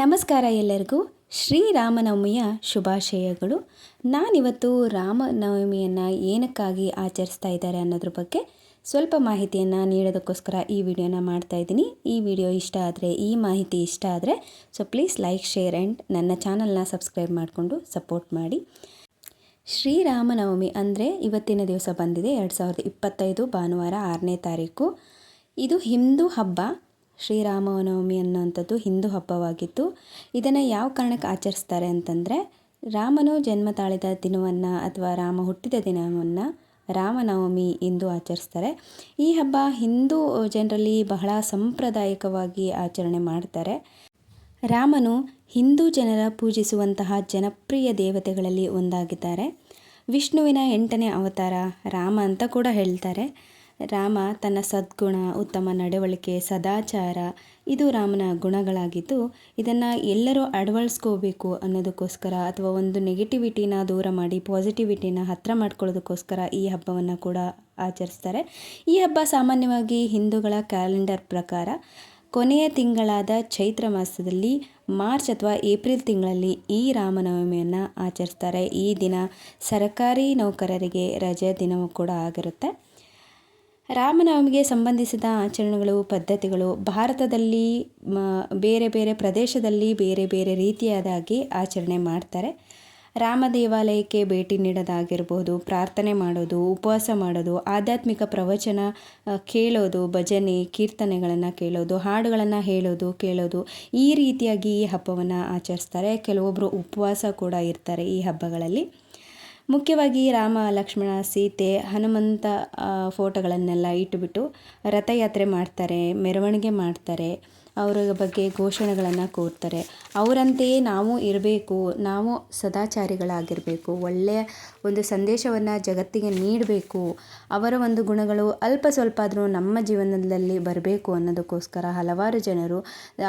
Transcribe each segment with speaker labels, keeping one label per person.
Speaker 1: ನಮಸ್ಕಾರ ಎಲ್ಲರಿಗೂ. ಶ್ರೀರಾಮನವಮಿಯ ಶುಭಾಶಯಗಳು. ನಾನಿವತ್ತು ರಾಮನವಮಿಯನ್ನು ಏನಕ್ಕಾಗಿ ಆಚರಿಸ್ತಾ ಇದ್ದಾರೆ ಅನ್ನೋದ್ರ ಬಗ್ಗೆ ಸ್ವಲ್ಪ ಮಾಹಿತಿಯನ್ನು ನೀಡೋದಕ್ಕೋಸ್ಕರ ಈ ವಿಡಿಯೋನ ಮಾಡ್ತಾ ಇದ್ದೀನಿ. ಈ ವಿಡಿಯೋ ಇಷ್ಟ ಆದರೆ, ಈ ಮಾಹಿತಿ ಇಷ್ಟ ಆದರೆ, so please like, share and ನನ್ನ ಚಾನಲ್ನ ಸಬ್ಸ್ಕ್ರೈಬ್ ಮಾಡಿಕೊಂಡು ಸಪೋರ್ಟ್ ಮಾಡಿ. ಶ್ರೀರಾಮನವಮಿ ಅಂದರೆ ಇವತ್ತಿನ ದಿವಸ ಬಂದಿದೆ. ಎರಡು ಸಾವಿರದ ಇಪ್ಪತ್ತೈದು ಭಾನುವಾರ ಆರನೇ ತಾರೀಕು. ಇದು ಹಿಂದೂ ಹಬ್ಬ. ಶ್ರೀರಾಮನವಮಿ ಅನ್ನೋವಂಥದ್ದು ಹಿಂದೂ ಹಬ್ಬವಾಗಿತ್ತು ಇದನ್ನು ಯಾವ ಕಾರಣಕ್ಕೆ ಆಚರಿಸ್ತಾರೆ ಅಂತಂದರೆ, ರಾಮನು ಜನ್ಮ ತಾಳಿದ ದಿನವನ್ನು ಅಥವಾ ರಾಮ ಹುಟ್ಟಿದ ದಿನವನ್ನು ರಾಮನವಮಿ ಎಂದು ಆಚರಿಸ್ತಾರೆ. ಈ ಹಬ್ಬ ಹಿಂದೂ ಜನರಲ್ಲಿ ಬಹಳ ಸಾಂಪ್ರದಾಯಿಕವಾಗಿ ಆಚರಣೆ ಮಾಡ್ತಾರೆ. ರಾಮನು ಹಿಂದೂ ಜನರ ಪೂಜಿಸುವಂತಹ ಜನಪ್ರಿಯ ದೇವತೆಗಳಲ್ಲಿ ಒಂದಾಗಿದ್ದಾರೆ. ವಿಷ್ಣುವಿನ ಎಂಟನೇ ಅವತಾರ ರಾಮ ಅಂತ ಕೂಡ ಹೇಳ್ತಾರೆ. ರಾಮ ತನ್ನ ಸದ್ಗುಣ, ಉತ್ತಮ ನಡವಳಿಕೆ, ಸದಾಚಾರ, ಇದು ರಾಮನ ಗುಣಗಳಾಗಿದ್ದು, ಇದನ್ನು ಎಲ್ಲರೂ ಅಳವಡಿಸ್ಕೋಬೇಕು ಅನ್ನೋದಕ್ಕೋಸ್ಕರ ಅಥವಾ ಒಂದು ನೆಗೆಟಿವಿಟಿನ ದೂರ ಮಾಡಿ ಪಾಸಿಟಿವಿಟಿನ ಹತ್ತಿರ ಮಾಡ್ಕೊಳ್ಳೋದಕ್ಕೋಸ್ಕರ ಈ ಹಬ್ಬವನ್ನು ಕೂಡ ಆಚರಿಸ್ತಾರೆ. ಈ ಹಬ್ಬ ಸಾಮಾನ್ಯವಾಗಿ ಹಿಂದೂಗಳ ಕ್ಯಾಲೆಂಡರ್ ಪ್ರಕಾರ ಕೊನೆಯ ತಿಂಗಳಾದ ಚೈತ್ರ ಮಾಸದಲ್ಲಿ ಮಾರ್ಚ್ ಅಥವಾ ಏಪ್ರಿಲ್ ತಿಂಗಳಲ್ಲಿ ಈ ರಾಮನವಮಿಯನ್ನು ಆಚರಿಸ್ತಾರೆ. ಈ ದಿನ ಸರ್ಕಾರಿ ನೌಕರರಿಗೆ ರಜೆ ದಿನವೂ ಕೂಡ ಆಗಿರುತ್ತೆ. ರಾಮನವಮಿಗೆ ಸಂಬಂಧಿಸಿದ ಆಚರಣೆಗಳು, ಪದ್ಧತಿಗಳು ಭಾರತದಲ್ಲಿ ಬೇರೆ ಬೇರೆ ಪ್ರದೇಶದಲ್ಲಿ ಬೇರೆ ಬೇರೆ ರೀತಿಯಾದಾಗಿ ಆಚರಣೆ ಮಾಡ್ತಾರೆ. ರಾಮ ದೇವಾಲಯಕ್ಕೆ ಭೇಟಿ ನೀಡೋದಾಗಿರ್ಬೋದು, ಪ್ರಾರ್ಥನೆ ಮಾಡೋದು, ಉಪವಾಸ ಮಾಡೋದು, ಆಧ್ಯಾತ್ಮಿಕ ಪ್ರವಚನ ಕೇಳೋದು, ಭಜನೆ, ಕೀರ್ತನೆಗಳನ್ನು ಕೇಳೋದು, ಹಾಡುಗಳನ್ನು ಹೇಳೋದು, ಕೇಳೋದು ಈ ರೀತಿಯಾಗಿ ಈ ಹಬ್ಬವನ್ನು ಆಚರಿಸ್ತಾರೆ. ಕೆಲವೊಬ್ಬರು ಉಪವಾಸ ಕೂಡ ಇರ್ತಾರೆ ಈ ಹಬ್ಬಗಳಲ್ಲಿ. ಮುಖ್ಯವಾಗಿ ರಾಮ ಲಕ್ಷ್ಮಣ ಸೀತೆ ಹನುಮಂತ ಫೋಟೋಗಳನ್ನೆಲ್ಲ ಇಟ್ಟುಬಿಟ್ಟು ರಥಯಾತ್ರೆ ಮಾಡ್ತಾರೆ ಮೆರವಣಿಗೆ ಮಾಡ್ತಾರೆ. ಅವರ ಬಗ್ಗೆ ಘೋಷಣೆಗಳನ್ನು ಕೂರ್ತಾರೆ ಅವರಂತೆಯೇ ನಾವು ಇರಬೇಕು, ನಾವು ಸದಾಚಾರಿಗಳಾಗಿರಬೇಕು, ಒಳ್ಳೆಯ ಒಂದು ಸಂದೇಶವನ್ನು ಜಗತ್ತಿಗೆ ನೀಡಬೇಕು, ಅವರ ಒಂದು ಗುಣಗಳು ಅಲ್ಪ ಸ್ವಲ್ಪ ಆದರೂ ನಮ್ಮ ಜೀವನದಲ್ಲಿ ಬರಬೇಕು ಅನ್ನೋದಕ್ಕೋಸ್ಕರ ಹಲವಾರು ಜನರು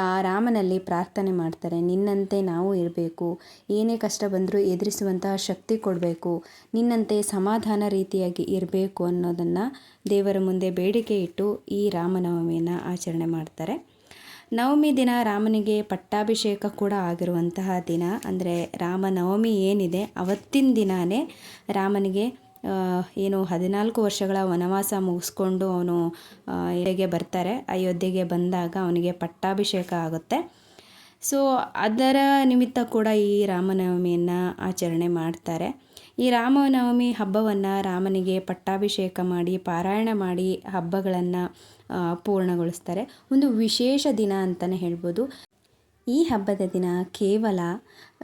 Speaker 1: ಆ ರಾಮನಲ್ಲಿ ಪ್ರಾರ್ಥನೆ ಮಾಡ್ತಾರೆ. ನಿನ್ನಂತೆ ನಾವು ಇರಬೇಕು, ಏನೇ ಕಷ್ಟ ಬಂದರೂ ಎದುರಿಸುವಂತಹ ಶಕ್ತಿ ಕೊಡಬೇಕು, ನಿನ್ನಂತೆ ಸಮಾಧಾನ ರೀತಿಯಾಗಿ ಇರಬೇಕು ಅನ್ನೋದನ್ನು ದೇವರ ಮುಂದೆ ಬೇಡಿಕೆ ಇಟ್ಟು ಈ ರಾಮನವಮಿಯನ್ನು ಆಚರಣೆ ಮಾಡ್ತಾರೆ. ನವಮಿ ದಿನ ರಾಮನಿಗೆ ಪಟ್ಟಾಭಿಷೇಕ ಕೂಡ ಆಗಿರುವಂತಹ ದಿನ. ಅಂದರೆ ರಾಮನವಮಿ ಏನಿದೆ, ಅವತ್ತಿನ ದಿನವೇ ರಾಮನಿಗೆ ಏನು ಹದಿನಾಲ್ಕು ವರ್ಷಗಳ ವನವಾಸ ಮುಗಿಸ್ಕೊಂಡು ಅವನು ಇಲ್ಲಿಗೆ ಬರ್ತಾರೆ. ಅಯೋಧ್ಯೆಗೆ ಬಂದಾಗ ಅವನಿಗೆ ಪಟ್ಟಾಭಿಷೇಕ ಆಗುತ್ತೆ. ಸೊ ಅದರ ನಿಮಿತ್ತ ಕೂಡ ಈ ರಾಮನವಮಿಯನ್ನು ಆಚರಣೆ ಮಾಡ್ತಾರೆ. ಈ ರಾಮನವಮಿ ಹಬ್ಬವನ್ನು ರಾಮನಿಗೆ ಪಟ್ಟಾಭಿಷೇಕ ಮಾಡಿ, ಪಾರಾಯಣ ಮಾಡಿ ಹಬ್ಬಗಳನ್ನು ಪೂರ್ಣಗೊಳಿಸ್ತಾರೆ. ಒಂದು ವಿಶೇಷ ದಿನ ಅಂತಲೇ ಹೇಳ್ಬೋದು. ಈ ಹಬ್ಬದ ದಿನ ಕೇವಲ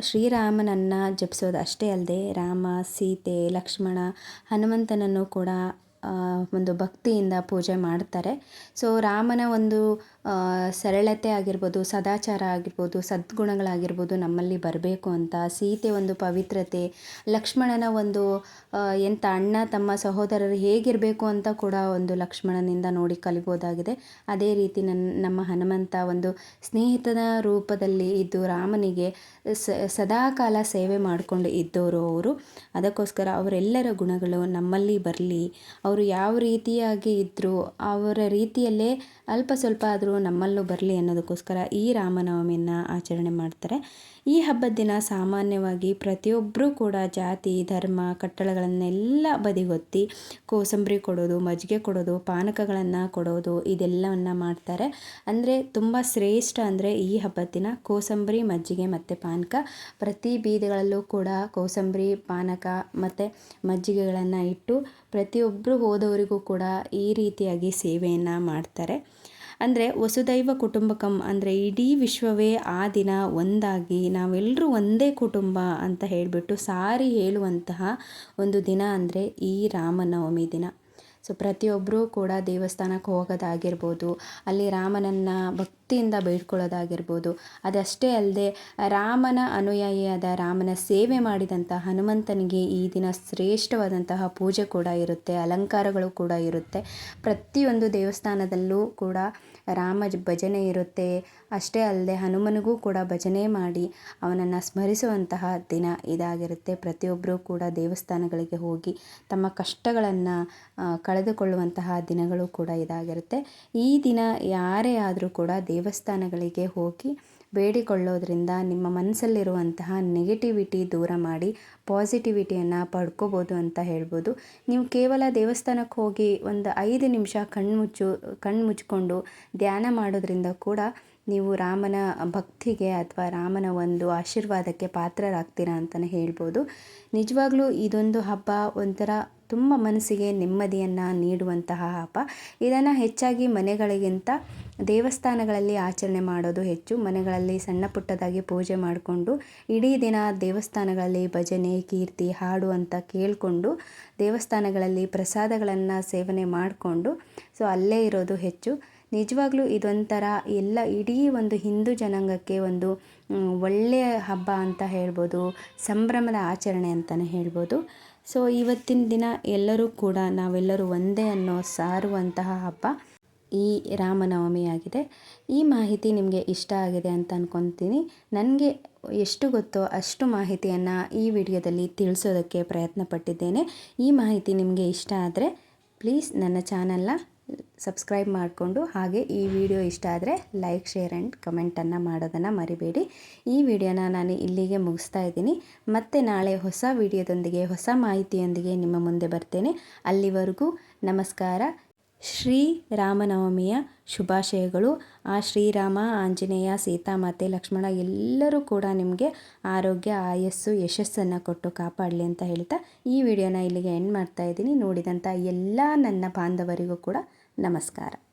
Speaker 1: ಶ್ರೀರಾಮನನ್ನು ಜಪಿಸೋದು ಅಷ್ಟೇ ಅಲ್ಲದೆ ರಾಮ, ಸೀತೆ, ಲಕ್ಷ್ಮಣ, ಹನುಮಂತನನ್ನು ಕೂಡ ಒಂದು ಭಕ್ತಿಯಿಂದ ಪೂಜೆ ಮಾಡ್ತಾರೆ. ಸೊ ರಾಮನ ಒಂದು ಸರಳತೆ ಆಗಿರ್ಬೋದು, ಸದಾಚಾರ ಆಗಿರ್ಬೋದು, ಸದ್ಗುಣಗಳಾಗಿರ್ಬೋದು ನಮ್ಮಲ್ಲಿ ಬರಬೇಕು ಅಂತ, ಸೀತೆ ಒಂದು ಪವಿತ್ರತೆ, ಲಕ್ಷ್ಮಣನ ಒಂದು ಎಂಥ ಅಣ್ಣ, ತಮ್ಮ ಸಹೋದರರು ಹೇಗಿರಬೇಕು ಅಂತ ಕೂಡ ಒಂದು ಲಕ್ಷ್ಮಣನಿಂದ ನೋಡಿ ಕಲಿಬೋದಾಗಿದೆ. ಅದೇ ರೀತಿ ನನ್ನ ನಮ್ಮ ಹನುಮಂತ ಒಂದು ಸ್ನೇಹಿತನ ರೂಪದಲ್ಲಿ ಇದ್ದು ರಾಮನಿಗೆ ಸದಾಕಾಲ ಸೇವೆ ಮಾಡಿಕೊಂಡು ಇದ್ದವರು ಅವರು. ಅದಕ್ಕೋಸ್ಕರ ಅವರೆಲ್ಲರ ಗುಣಗಳು ನಮ್ಮಲ್ಲಿ ಬರಲಿ. ಅವರು ಯಾವ ರೀತಿಯಾಗಿ ಇದ್ದರೂ ಅವರ ರೀತಿಯಲ್ಲೇ ಅಲ್ಪ ಸ್ವಲ್ಪ ಆದರೂ ನಮ್ಮಲ್ಲೂ ಬರಲಿ ಅನ್ನೋದಕ್ಕೋಸ್ಕರ ಈ ರಾಮನವಮಿಯನ್ನು ಆಚರಣೆ ಮಾಡ್ತಾರೆ. ಈ ಹಬ್ಬದ ದಿನ ಸಾಮಾನ್ಯವಾಗಿ ಪ್ರತಿಯೊಬ್ಬರೂ ಕೂಡ ಜಾತಿ, ಧರ್ಮ, ಕಟ್ಟಳಗಳನ್ನೆಲ್ಲ ಬದಿಗೊತ್ತಿ ಕೋಸಂಬರಿ ಕೊಡೋದು, ಮಜ್ಜಿಗೆ ಕೊಡೋದು, ಪಾನಕಗಳನ್ನು ಕೊಡೋದು ಇದೆಲ್ಲವನ್ನು ಮಾಡ್ತಾರೆ. ಅಂದರೆ ತುಂಬ ಶ್ರೇಷ್ಠ ಅಂದರೆ ಈ ಹಬ್ಬದ ದಿನ ಕೋಸಂಬರಿ, ಮಜ್ಜಿಗೆ ಮತ್ತು ಪಾನಕ. ಪ್ರತಿ ಬೀದಿಗಳಲ್ಲೂ ಕೂಡ ಕೋಸಂಬರಿ, ಪಾನಕ ಮತ್ತು ಮಜ್ಜಿಗೆಗಳನ್ನು ಇಟ್ಟು ಪ್ರತಿಯೊಬ್ಬರು ಹೋದವರಿಗೂ ಕೂಡ ಈ ರೀತಿಯಾಗಿ ಸೇವೆಯನ್ನು ಮಾಡ್ತಾರೆ. ಅಂದರೆ ವಸುದೈವ ಕುಟುಂಬಕಂ ಅಂದರೆ ಇಡೀ ವಿಶ್ವವೇ ಆ ದಿನ ಒಂದಾಗಿ ನಾವೆಲ್ಲರೂ ಒಂದೇ ಕುಟುಂಬ ಅಂತ ಹೇಳಿಬಿಟ್ಟು ಸಾರಿ ಹೇಳುವಂತಹ ಒಂದು ದಿನ ಅಂದರೆ ಈ ರಾಮನವಮಿ ದಿನ. ಸೊ ಪ್ರತಿಯೊಬ್ಬರೂ ಕೂಡ ದೇವಸ್ಥಾನಕ್ಕೆ ಹೋಗೋದಾಗಿರ್ಬೋದು, ಅಲ್ಲಿ ರಾಮನನ್ನು ಭಕ್ತಿಯಿಂದ ಬೇಡ್ಕೊಳ್ಳೋದಾಗಿರ್ಬೋದು. ಅದಷ್ಟೇ ಅಲ್ಲದೆ ರಾಮನ ಅನುಯಾಯಿಯಾದ ರಾಮನ ಸೇವೆ ಮಾಡಿದಂಥ ಹನುಮಂತನಿಗೆ ಈ ದಿನ ಶ್ರೇಷ್ಠವಾದಂತಹ ಪೂಜೆ ಕೂಡ ಇರುತ್ತೆ, ಅಲಂಕಾರಗಳು ಕೂಡ ಇರುತ್ತೆ. ಪ್ರತಿಯೊಂದು ದೇವಸ್ಥಾನದಲ್ಲೂ ಕೂಡ ರಾಮ ಭಜನೆ ಇರುತ್ತೆ. ಅಷ್ಟೇ ಅಲ್ಲದೆ ಹನುಮನಿಗೂ ಕೂಡ ಭಜನೆ ಮಾಡಿ ಅವನನ್ನು ಸ್ಮರಿಸುವಂತಹ ದಿನ ಇದಾಗಿರುತ್ತೆ. ಪ್ರತಿಯೊಬ್ಬರೂ ಕೂಡ ದೇವಸ್ಥಾನಗಳಿಗೆ ಹೋಗಿ ತಮ್ಮ ಕಷ್ಟಗಳನ್ನು ಕಳೆದುಕೊಳ್ಳುವಂತಹ ದಿನಗಳು ಕೂಡ ಇದಾಗಿರುತ್ತೆ. ಈ ದಿನ ಯಾರೇ ಆದರೂ ಕೂಡ ದೇವಸ್ಥಾನಗಳಿಗೆ ಹೋಗಿ ಬೇಡಿಕೊಳ್ಳೋದ್ರಿಂದ ನಿಮ್ಮ ಮನಸ್ಸಲ್ಲಿರುವಂತಹ ನೆಗೆಟಿವಿಟಿ ದೂರ ಮಾಡಿ ಪಾಸಿಟಿವಿಟಿಯನ್ನು ಪಡ್ಕೋಬೋದು ಅಂತ ಹೇಳ್ಬೋದು. ನೀವು ಕೇವಲ ದೇವಸ್ಥಾನಕ್ಕೆ ಹೋಗಿ ಒಂದು ಐದು ನಿಮಿಷ ಕಣ್ಮುಚ್ಚು ಕಣ್ಣು ಮುಚ್ಚಿಕೊಂಡು ಧ್ಯಾನ ಮಾಡೋದ್ರಿಂದ ಕೂಡ ನೀವು ರಾಮನ ಭಕ್ತಿಗೆ ಅಥವಾ ರಾಮನ ಒಂದು ಆಶೀರ್ವಾದಕ್ಕೆ ಪಾತ್ರರಾಗ್ತೀರಾ ಅಂತಲೇ ಹೇಳ್ಬೋದು. ನಿಜವಾಗ್ಲೂ ಇದೊಂದು ಹಬ್ಬ ಒಂಥರ ತುಂಬ ಮನಸ್ಸಿಗೆ ನೆಮ್ಮದಿಯನ್ನು ನೀಡುವಂತಹ ಹಬ್ಬ. ಇದನ್ನು ಹೆಚ್ಚಾಗಿ ಮನೆಗಳಿಗಿಂತ ದೇವಸ್ಥಾನಗಳಲ್ಲಿ ಆಚರಣೆ ಮಾಡೋದು ಹೆಚ್ಚು. ಮನೆಗಳಲ್ಲಿ ಸಣ್ಣ ಪುಟ್ಟದಾಗಿ ಪೂಜೆ ಮಾಡಿಕೊಂಡು ಇಡೀ ದಿನ ದೇವಸ್ಥಾನಗಳಲ್ಲಿ ಭಜನೆ, ಕೀರ್ತಿ, ಹಾಡು ಅಂತ ಕೇಳಿಕೊಂಡು ದೇವಸ್ಥಾನಗಳಲ್ಲಿ ಪ್ರಸಾದಗಳನ್ನು ಸೇವನೆ ಮಾಡಿಕೊಂಡು, ಸೊ ಅಲ್ಲೇ ಇರೋದು ಹೆಚ್ಚು. ನಿಜವಾಗ್ಲೂ ಇದೊಂಥರ ಎಲ್ಲ ಇಡೀ ಒಂದು ಹಿಂದೂ ಜನಾಂಗಕ್ಕೆ ಒಂದು ಒಳ್ಳೆಯ ಹಬ್ಬ ಅಂತ ಹೇಳ್ಬೋದು, ಸಂಭ್ರಮದ ಆಚರಣೆ ಅಂತಲೇ ಹೇಳ್ಬೋದು. ಸೊ ಇವತ್ತಿನ ದಿನ ಎಲ್ಲರೂ ಕೂಡ ನಾವೆಲ್ಲರೂ ಒಂದೇ ಅನ್ನೋ ಸಾರುವಂತಹ ಹಬ್ಬ. ಈ ರಾಮನವಮಿ ಆಗಿದೆ ಈ ಮಾಹಿತಿ ನಿಮಗೆ ಇಷ್ಟ ಆಗಿದೆ ಅಂತ ಅಂದ್ಕೊತೀನಿ ನನಗೆ ಎಷ್ಟು ಗೊತ್ತೋ ಅಷ್ಟು ಮಾಹಿತಿಯನ್ನು ಈ ವಿಡಿಯೋದಲ್ಲಿ ತಿಳಿಸೋದಕ್ಕೆ ಪ್ರಯತ್ನ ಪಟ್ಟಿದ್ದೇನೆ. ಈ ಮಾಹಿತಿ ನಿಮಗೆ ಇಷ್ಟ ಆದರೆ ಪ್ಲೀಸ್ ನನ್ನ ಚಾನಲ್ನ ಸಬ್ಸ್ಕ್ರೈಬ್ ಮಾಡಿಕೊಂಡು ಹಾಗೆ ಈ ವಿಡಿಯೋ ಇಷ್ಟ ಆದರೆ ಲೈಕ್, ಶೇರ್ ಆ್ಯಂಡ್ ಕಮೆಂಟನ್ನು ಮಾಡೋದನ್ನು ಮರಿಬೇಡಿ. ಈ ವಿಡಿಯೋನ ನಾನು ಇಲ್ಲಿಗೆ ಮುಗಿಸ್ತಾ ಇದ್ದೀನಿ. ಮತ್ತೆ ನಾಳೆ ಹೊಸ ವಿಡಿಯೋದೊಂದಿಗೆ, ಹೊಸ ಮಾಹಿತಿಯೊಂದಿಗೆ ನಿಮ್ಮ ಮುಂದೆ ಬರ್ತೇನೆ. ಅಲ್ಲಿವರೆಗೂ ನಮಸ್ಕಾರ. ಶ್ರೀ ರಾಮನವಮಿಯ ಶುಭಾಶಯಗಳು. ಆ ಶ್ರೀರಾಮ, ಆಂಜನೇಯ ಸೀತಾಮಾತೆ ಲಕ್ಷ್ಮಣ ಎಲ್ಲರೂ ಕೂಡ ನಿಮಗೆ ಆರೋಗ್ಯ, ಆಯಸ್ಸು, ಯಶಸ್ಸನ್ನು ಕೊಟ್ಟು ಕಾಪಾಡಲಿ ಅಂತ ಹೇಳ್ತಾ ಈ ವಿಡಿಯೋನ ಇಲ್ಲಿಗೆ ಎಂಡ್ ಮಾಡ್ತಾ ಇದ್ದೀನಿ. ನೋಡಿದಂಥ ಎಲ್ಲ ನನ್ನ ಬಾಂಧವರಿಗೂ ಕೂಡ ನಮಸ್ಕಾರ.